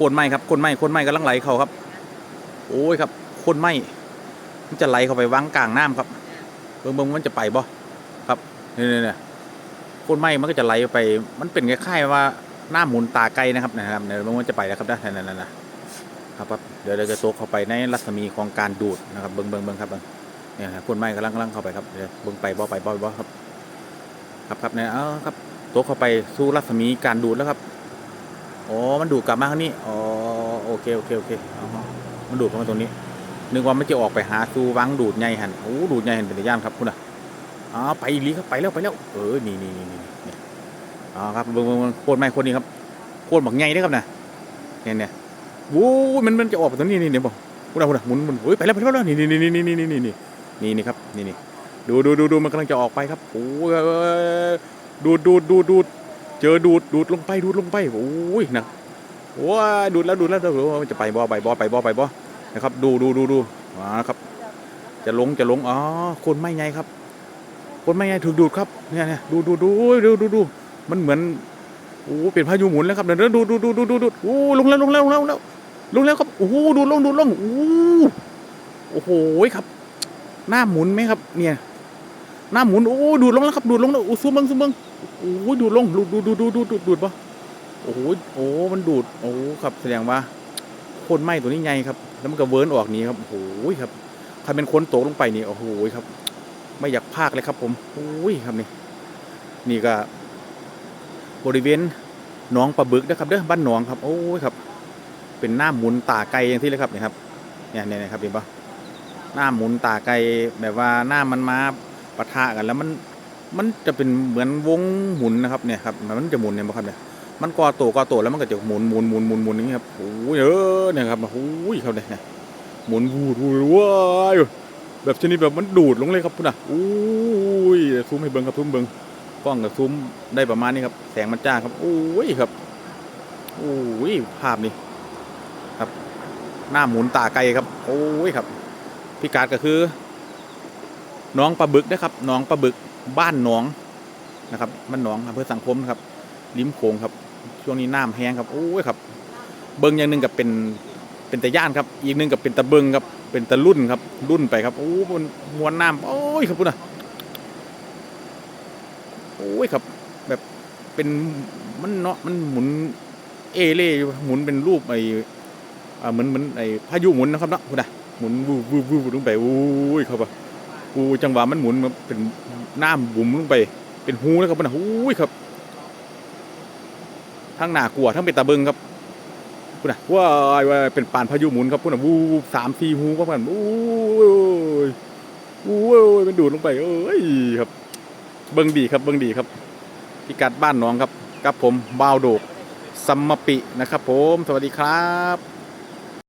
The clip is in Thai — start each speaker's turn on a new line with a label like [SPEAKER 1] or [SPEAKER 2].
[SPEAKER 1] คนไม้ครับคนไม้คนไม้กำลังไหลเข้าครับ โอ้ยครับคนไม้มันจะไหลเข้าไปวางกลางน้ำครับเบิ่งเบิ่งมันจะไปบ่ครับเนี่นี่นี่โคนไม้มันก็จะไหลไป มันเป็นคล้ายๆว่าหน้าหมุนตาไกลนะครับนะครับเนี่ยมันจะไปแล้วครับนะนั่นนั่นนะครับครับเดี๋ยวเราจะโตเข้าไปในรัศมีของการดูดนะครับเบิ่งเบิ่งเบิ่งครับเบิ่งเนี่ยคนไม้กำลังกำลังเข้าไปครับเดี๋ยวเบิ่งไปบ่ไปบ่บ่ครับ ครับครับเนี่ยเอาครับโตเข้าไปสู่รัศมีการดูดแล้วครับ อ๋อ มันดูดกลับมาข้างนี้อ๋อโอเค โอเค โอเคอ๋อมันดูดเข้ามาตรงนี้ นึกว่ามันจะออกไปหาสู่วังดูดใหญ่หันโอ้ดูดใหญ่หันเป็นย่านครับคุณอะอ๋อไปหลีครับไปแล้วไปแล้ว เออ นี่นี่นี่นี่อ๋อครับเบิ่งเบิ่งโคตรไม่โคตรนี้ครับโคตรบักใหญ่ด้ครับนะเนี่ยเนี่ยโอ้มันมันจะออกไปตรงนี้นี่เดี๋ยวบอกคุณอะคุณอะหมุนหมุนโอ้ยไปแล้วไปแล้วนี่นี่นี่นี่นี่นี่นี่นี่นี่นี่ครับนี่นี่ดูดูดูดูมันกำลังจะออกไปครับโอ้ดูดูดูดดูด เจอดูดดูดลงไปดูดลงไปโอ้ยนะโอ้ยดูดแล้วดูดแล้วดูดแล้วมันจะไปบ่อไปบ่อไปบ่อไปบ่นะครับ ดูดูดูดูอ่าครับ จะลงจะลงอ๋อคนไม่ไงครับ คนไม่ไงถูกดูดครับเนี่ยเนี่ยดูดูดูดูดูดูมันเหมือนโอ้เป็นพายุหมุนแล้วครับเดี๋ยวดูดูดูดูดูดูโอ้ลงแล้วลงแล้วลงแล้วลงแล้วลงแล้วครับโอ้ดูลงดูลงโอ้โอ้โหครับ หน้าหมุนไหมครับ เนี่ย หน้าหมุนโอ้ดูลงแล้วครับดูลงแล้วโอ้ซูมเบังซูมเบัง โอ้ยดูดลงดูดดูดดูดดูดดูดดูดปะโอ้โหโอ้มันดูดโอ้ครับแสดงว่าคนไหม้ตัวนี้ไงครับ แล้วมันก็เวิร์นออกนี้ครับโอ้โหครับใครเป็นคนตกลงไปนี่โอ้โหครับ ไม่อยากพากเลยครับ ผมโอ้ยครับนี่ นี่ก็ บริเวณหนองปลาบึกนะครับเด้อบ้านหนองครับ โอ้ยครับ เป็นหน้าหมุนตาไกลอย่างที่เลยครับนี่ครับเนี่ยเนี่ยครับเห็นปะหน้าหมุนตาไกลแบบว่าหน้ามันมาปะทะกันแล้วมัน มันจะเป็นเหมือนวงหมุนนะครับเนี่ยครับมันจะหมุนเนี่ยครับเนี่ยมันก่อตัวก่อตัวแล้วมันก็จะหมุนหมุนหมุนหมุนหมุนอย่างนี้ครับโอ้ยเออเนี่ยครับโอ้ยเขาเนี่ยเนี่ย หมุนวูดวูดว้ายแบบชนิดแบบมันดูดลงเลยครับพุ่นอะโอ้ยซูมให้เบิ้งครับซูมเบิ้งกล้องกับซูมได้ประมาณนี้ครับ แสงมันจ้าครับโอ้ยครับโอ้ยภาพนี้ครับ หน้าหมุนตาไกลครับ โอ้ยครับ พิกัดก็คือ น้องปลาบึกนะครับ น้องปลาบึก บ้านหนองนะครับบ้านหนองอำเภอสังคมนะครับริมโขงครับ ช่วงนี้น้ำแห้งครับโอ้ยครับ เบิ้งอย่างหนึ่งกับเป็นเป็นตะย่านครับ อีกหนึ่งกับเป็นตะเบิงครับ เป็นตะรุ่นครับ รุ่นไปครับโอ้มันมวนน้ำโอ้ยครับพุ่นอะโอ้ยครับ แบบเป็นมันเนาะมันหมุนเอเล่หมุนเป็นรูปไอ่าเหมือนเหมือนไอ้พายุหมุนนะครับเนาะพุ่นอะหมุนวูบวูบวูบลงไปโอ้ยครับ อะโอ้ยจังหวะมันหมุนมันเป็นน้ำบุ๋มลงไป เป็นหูแล้วครับพุ่นอะโอ้ยครับ ทั้งหนากลัวทั้งเป็นตาเบิงครับพูดนะว้ายว้ายเป็นปานพายุหมุนครับพูดนะวูบสามสี่หูก็มันวูยวูยมันดูดลงไปเอ้ยครับ เบิงดีครับเบิงดีครับพิกัดบ้านหน้องครับ กับผมบาวโดกซัมมปินะครับ ผม สวัสดีครับ